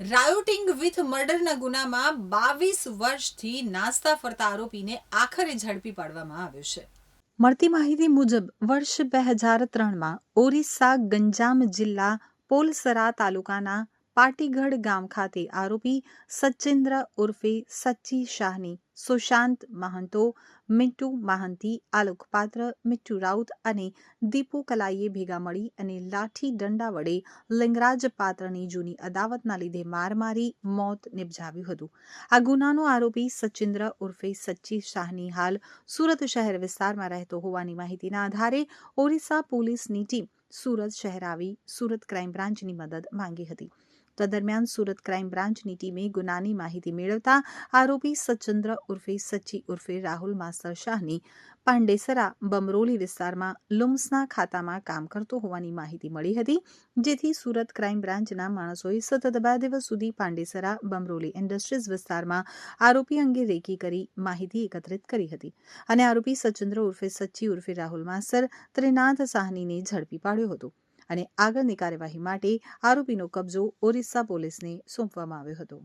Rioting with મર્ડરના ગુનામાં બાવીસ વર્ષથી નાસ્તા ફરતા આરોપીને આખરે ઝડપી પાડવામાં આવ્યો છે. મળતી માહિતી મુજબ, વર્ષ બે હજાર ત્રણમાં ઓરિસ્સા ગંજામ જિલ્લા પોલસરા તાલુકાના પાટીગઢ ગામ ખાતે આરોપી સચિન્દ્ર ઉર્ફે સચ્ચી શાહની સુશાંત મહંતો મિટ્ટુ મહાંતી, આલોક પાત્ર, મિટ્ટુ રાઉત અને દીપુ કલાઈએ ભેગા મળી અને લાઠી દંડા વડે લિંગરાજ પાત્રની જૂની અદાવતના લીધે માર મારી મોત નિપજાવ્યું હતું. આ ગુનાનો આરોપી સચિન્દ્ર ઉર્ફે સચ્ચી શાહની હાલ સુરત શહેર વિસ્તારમાં રહેતો હોવાની માહિતીના આધારે ઓરિસ્સા પોલીસની ટીમ સુરત શહેર આવી સુરત ક્રાઇમ બ્રાન્ચની મદદ માંગી હતી. તો દરમિયાન સુરત ક્રાઇમ બ્રાન્ચની ટીમે ગુનાની માહિતી મેળવતા આરોપી સચંદ્ર ઉર્ફે સચ્ચી ઉર્ફે રાહુલ માસ્તર શાહની પાંડેસરા બમરોલી વિસ્તારમાં લુમ્સના ખાતામાં કામ કરતો હોવાની માહિતી મળી હતી જેથી સુરત ક્રાઇમ બ્રાન્ચના માણસોએ સતત બે દિવસ સુધી પાંડેસરા બમરોલી ઇન્ડસ્ટ્રીઝ વિસ્તારમાં આરોપી અંગે રેકી કરી માહિતી એકત્રિત કરી હતી અને આરોપી સચિન્દ્ર ઉર્ફે સચ્ચી ઉર્ફે રાહુલ માસ્તર ત્રિનાથ સાહનીને ઝડપી પાડ્યો હતો અને આગળની કાર્યવાહી માટે આરોપીનો કબજો ઓરિસ્સા પોલીસને સોંપવામાં આવ્યો હતો.